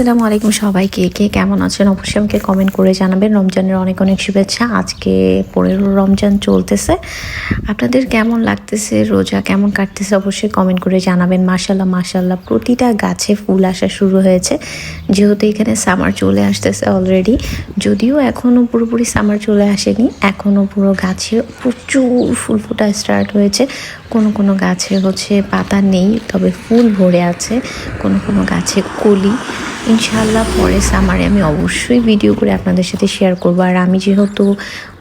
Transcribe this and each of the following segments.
আসসালামু আলাইকুম সবাইকে। কে কেমন আছেন অবশ্যই আমাকে কমেন্ট করে জানাবেন। রমজানের অনেক অনেক শুভেচ্ছা। আজকে পনেরো রমজান চলতেছে। আপনাদের কেমন লাগতেছে? রোজা কেমন কাটতেছে? অবশ্যই কমেন্ট করে জানাবেন। মাশাল্লাহ মাশাল্লাহ প্রতিটা গাছে ফুল আসা শুরু হয়েছে। যেহেতু এখানে সামার চলে আসতেছে অলরেডি যদিও এখনও পুরোপুরি সামার চলে আসেনি। এখনও পুরো গাছে প্রচুর ফুল ফোটা স্টার্ট হয়েছে। কোনো কোনো গাছে হচ্ছে পাতা নেই, তবে ফুল ভরে আছে। কোনো কোনো গাছে কলি। ইনশাল্লাহ পরে সামারে আমি অবশ্যই ভিডিও করে আপনাদের সাথে শেয়ার করব। আর আমি যেহেতু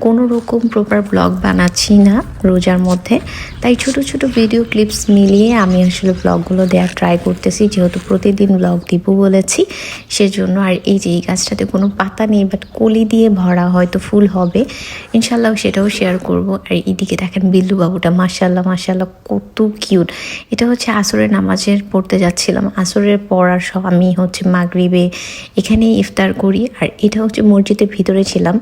কোনো রকম প্রপার ব্লগ বানাচ্ছি না রোজার মধ্যে, তাই ছোট ছোট ভিডিও ক্লিপস মিলিয়ে আমি আসলে ব্লগগুলো দেওয়ার ট্রাই করতেছি। যেহেতু প্রতিদিন ব্লগ দিব বলেছি, সেজন্য আর এই যে এই গাছটাতে কোনো পাতা নেই বাট কলি দিয়ে ভরা হয়তো ফুল হবে ইনশাল্লাহ সেটাও শেয়ার করব। আর এইদিকে দেখেন বিল্লু বাবুটা মাসাল্লাহ মাসাল্লাহ কত কিউট এটা হচ্ছে আসরের নামাজের পড়তে যাচ্ছিলাম। আসরের পড়ার সব আমি হচ্ছে মাগরিবে এখানেই ইফতার করি। আর এটা হচ্ছে মসজিদের ভিতরে ছিলাম।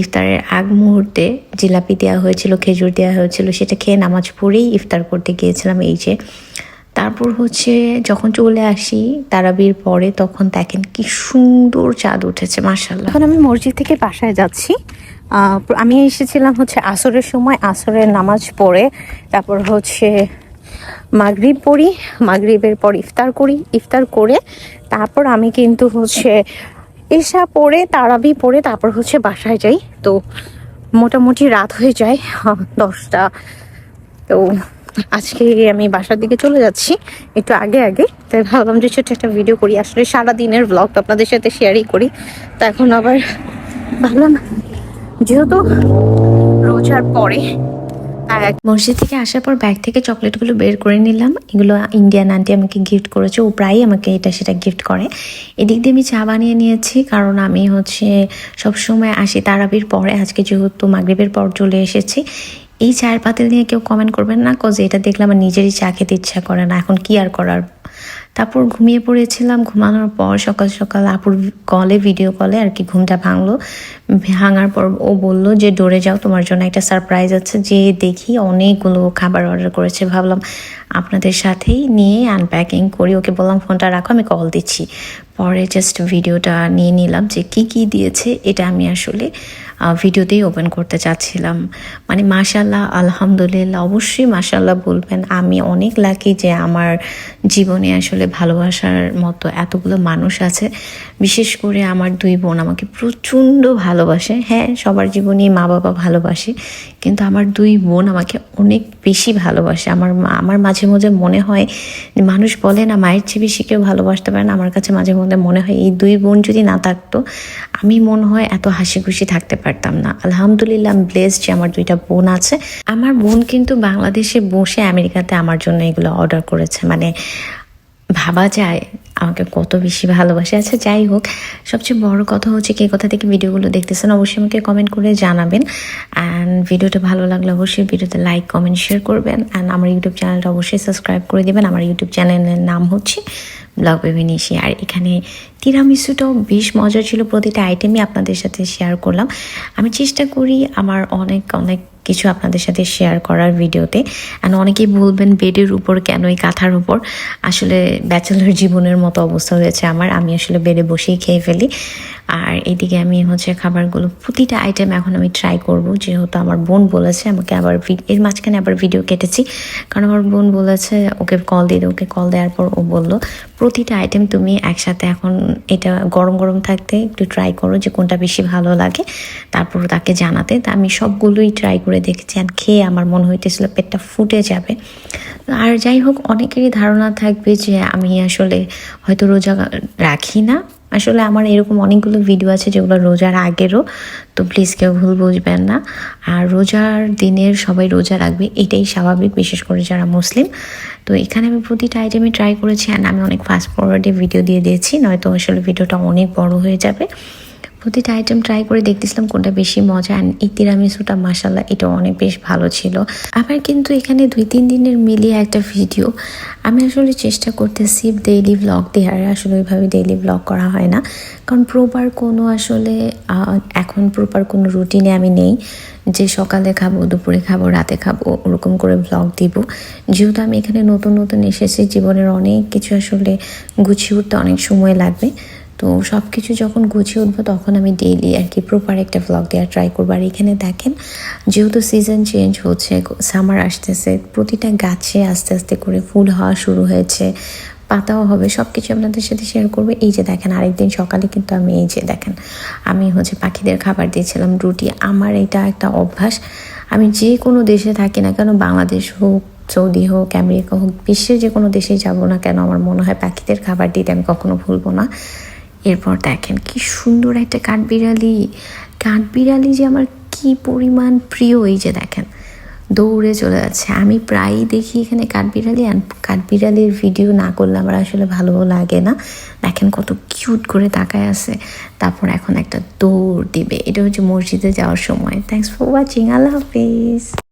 ইফতারের আগ মুহূর্তে জিলাপি দেওয়া হয়েছিল, খেজুর দেওয়া হয়েছিল, সেটা খেয়ে নামাজ পড়েই ইফতার করতে গিয়েছিলাম এই যে। তারপর হচ্ছে যখন চলে আসি তারাবির পরে, তখন দেখেন কি সুন্দর চাঁদ উঠেছে মার্শাল্লাহ এখন আমি মসজিদ থেকে বাসায় যাচ্ছি। আমি এসেছিলাম হচ্ছে আসরের সময়, আসরের নামাজ পড়ে। তারপর হচ্ছে মাগরিব পড়ি, মাগরিবের পর ইফতার করি, ইফতার করে তারপর আমি কিন্তু হচ্ছে এসা পড়ে, তারাবি পড়ে, তারপর হচ্ছে বাসায় যাই। তো মোটামুটি রাত হয়ে যায়, দশটা। তো আজকে আমি বাসার দিকে চলে যাচ্ছি, একটু আগে আগে। তাই ভাবলাম যে ছোট্ট একটা ভিডিও করি, আসলে সারা দিনের ব্লগ তো আপনাদের সাথে শেয়ারই করি। তো এখন আবার ভাবলাম, যেহেতু রোজার পরে মসজিদ থেকে আসার পর ব্যাগ থেকে চকলেটগুলো বের করে নিলাম। এগুলো ইন্ডিয়ান আন্টি আমাকে গিফট করেছে। ও প্রায়ই আমাকে এটা সেটা গিফট করে। এদিক দিয়ে আমি চা বানিয়ে নিয়েছি, কারণ আমি হচ্ছে সবসময় আসি তারাবির পরে। আজকে যেহেতু মাগরীবের পর চলে এসেছি। এই চায়ের পাতিল নিয়ে কেউ কমেন্ট করবেন না কজ এটা দেখলে আমার নিজেরই চা খেতে ইচ্ছা করে না। এখন কি আর করার? তারপর ঘুমিয়ে পড়েছিলাম। ঘুমানোর পর সকাল সকাল আপুর কলে ভিডিও কলে আর কি ঘুমটা ভাঙলো। ভাঙার পর ও বলল যে, ডোরে যাও, তোমার জন্য একটা সারপ্রাইজ আছে। যে দেখি অনেকগুলো খাবার অর্ডার করেছে। ভাবলাম আপনাদের সাথেই নিয়ে আনপ্যাকিং করি। ওকে বললাম, ফোনটা রাখো, আমি কল দিচ্ছি। পরে জাস্ট ভিডিওটা নিয়ে নিলাম যে কি কি দিয়েছে, এটা আমি আসলে ভিডিওতেই ওপেন করতে চাচ্ছিলাম। মানে মাশাল্লাহ আলহামদুলিল্লাহ, অবশ্যই মাশাল্লাহ বলবেন, আমি অনেক লাকি যে আমার জীবনে আসলে ভালোবাসার মতো এতগুলো মানুষ আছে। বিশেষ করে আমার দুই বোন আমাকে প্রচণ্ড ভালোবাসে। হ্যাঁ সবার জীবনেই মা বাবা ভালোবাসে, কিন্তু আমার দুই বোন আমাকে অনেক বেশি ভালোবাসে। আমার মা- আমার মাঝে মাঝে মনে হয়, মানুষ বলে না, মায়ের চেয়ে বেশি কেউ ভালোবাসতে পারে না। আমার কাছে মাঝে মধ্যে মনে হয়, এই দুই বোন যদি না থাকতো, আমি মনে হয় এত হাসি খুশি থাকতে পারতাম না। আলহামদুলিল্লাহ ব্লেস যে আমার দুইটা বোন আছে। আমার বোন কিন্তু বাংলাদেশে বসে আমেরিকাতে আমার জন্য এগুলো অর্ডার করেছে। মানে ভাবা যায় আমাকে কত বেশি ভালোবাসে। আচ্ছা যাই হোক, সবচেয়ে বড় কথা হচ্ছে কে কোথা থেকে ভিডিওগুলো দেখতেছেন, অবশ্যই আমাকে কমেন্ট করে জানাবেন। অ্যান্ড ভিডিওটা ভালো লাগলে অবশ্যই ভিডিওতে লাইক কমেন্ট শেয়ার করবেন। অ্যান্ড আমার ইউটিউব চ্যানেলটা অবশ্যই সাবস্ক্রাইব করে দেবেন। আমার ইউটিউব চ্যানেলের নাম হচ্ছে ব্লগ বেবিনিশি আর এখানে তিরামিসুটাও বেশ মজা ছিল, প্রতিটা আইটেমই আপনাদের সাথে শেয়ার করলাম। আমি চেষ্টা করি আমার অনেক অনেক কিছু আপনাদের সাথে শেয়ার করার ভিডিওতে। অ্যান্ড অনেকেই বলবেন বেডের উপর কেন এই কাঁথার উপর? আসলে ব্যাচেলর জীবনের মতো অবস্থা হয়েছে আমার। আমি আসলে বেডে বসেই খেয়ে ফেলি। আর এদিকে আমি হচ্ছে খাবারগুলো, প্রতিটা আইটেম এখন আমি ট্রাই করব। যেহেতু আমার বোন বলেছে, আমাকে আবার এর মাঝখানে আবার ভিডিও কেটেছি। কারণ আমার বোন বলেছে, ওকে কল দিয়ে ওকে কল দেওয়ার পর ও বলল প্রতিটা আইটেম তুমি একসাথে এখন এটা গরম গরম থাকতে একটু ট্রাই করো যে কোনটা বেশি ভালো লাগে। তারপর তাকে জানাতে। তা আমি সবগুলোই ট্রাই করে দেখেছি আর খেয়ে আমার মনে হইতেছিল পেটটা ফুটে যাবে। আর যাই হোক, অনেকেরই ধারণা থাকবে যে আমি আসলে হয়তো রোজা রাখি না। আসলে আমার এরকম অনেকগুলো ভিডিও আছে যেগুলো রোজার আগেরও, তো প্লিজ কেউ ভুল বুঝবেন না। আর রোজার দিনের সবাই রোজা রাখবে, এটাই স্বাভাবিক, বিশেষ করে যারা মুসলিম। তো এখানে আমি প্রতিটা আইটেমে ট্রাই করেছি অ্যান্ড আমি অনেক ফাস্ট ফরওয়ার্ডে ভিডিও দিয়ে দিয়েছি, নয়তো আসলে ভিডিওটা অনেক বড় হয়ে যাবে। প্রতিটা আইটেম ট্রাই করে দেখতেছিলাম কোনটা বেশি মজা অ্যান্ড এই তিরামিসুটা মাসাল্লাহ এটা অনেক বেশ ভালো ছিল। আমার কিন্তু এখানে দুই, তিন দিনের মিলিয়ে একটা ভিডিও আমি আসলে চেষ্টা করতেছি ডেইলি ব্লগ দেওয়ার, আসলে ওইভাবে ডেইলি ব্লগ করা হয় না। কারণ প্রপার কোনো আসলে এখন প্রপার কোনো রুটিনে আমি নেই যে সকালে খাব, দুপুরে খাব, রাতে খাব, ওরকম করে ব্লগ দিব। যেহেতু আমি এখানে নতুন নতুন এসেছি, জীবনের অনেক কিছু আসলে গুছিয়ে উঠতে অনেক সময় লাগবে। তো সব কিছু যখন গুছিয়ে উঠবো তখন আমি ডেইলি আর কি প্রপার একটা ভ্লগ দেওয়ার ট্রাই করব। আর এখানে দেখেন, যেহেতু সিজন চেঞ্জ হচ্ছে সামার আসতেছে, প্রতিটা গাছে আস্তে আস্তে করে ফুল হওয়া শুরু হয়েছে, পাতাও হবে সব কিছু আপনাদের সাথে শেয়ার করব। এই যে দেখেন, আরেকদিন সকালে কিন্তু আমি এই যে দেখেন, আমি হচ্ছে পাখিদের খাবার দিয়েছিলাম, রুটি। আমার এটা একটা অভ্যাস। আমি যে কোনো দেশে থাকি না কেন, বাংলাদেশ হোক, সৌদি হোক, আমেরিকা হোক, বিশ্বের যে কোনো দেশে যাব না কেন, আমার মনে হয় পাখিদের খাবার দিতে আমি কখনো ভুলবো না। এরপর দেখেন কি সুন্দর একটা কাঠবিড়ালি। কাঠবিড়ালি যে আমার কি পরিমাণ প্রিয়, এই যে দেখেন, দৌড়ে চলে যাচ্ছে। আমি প্রায়ই দেখি এখানে কাঠবিড়ালি আর কাঠবিড়ালির ভিডিও না করলে আমার আসলে ভালো লাগে না। দেখেন কত কিউট করে তাকায় আছে। তারপর এখন একটা দৌড় দিবে। এটা হচ্ছে মসজিদে যাওয়ার সময়। থ্যাংকস ফর ওয়াচিং আল্লাহ হাফিজ।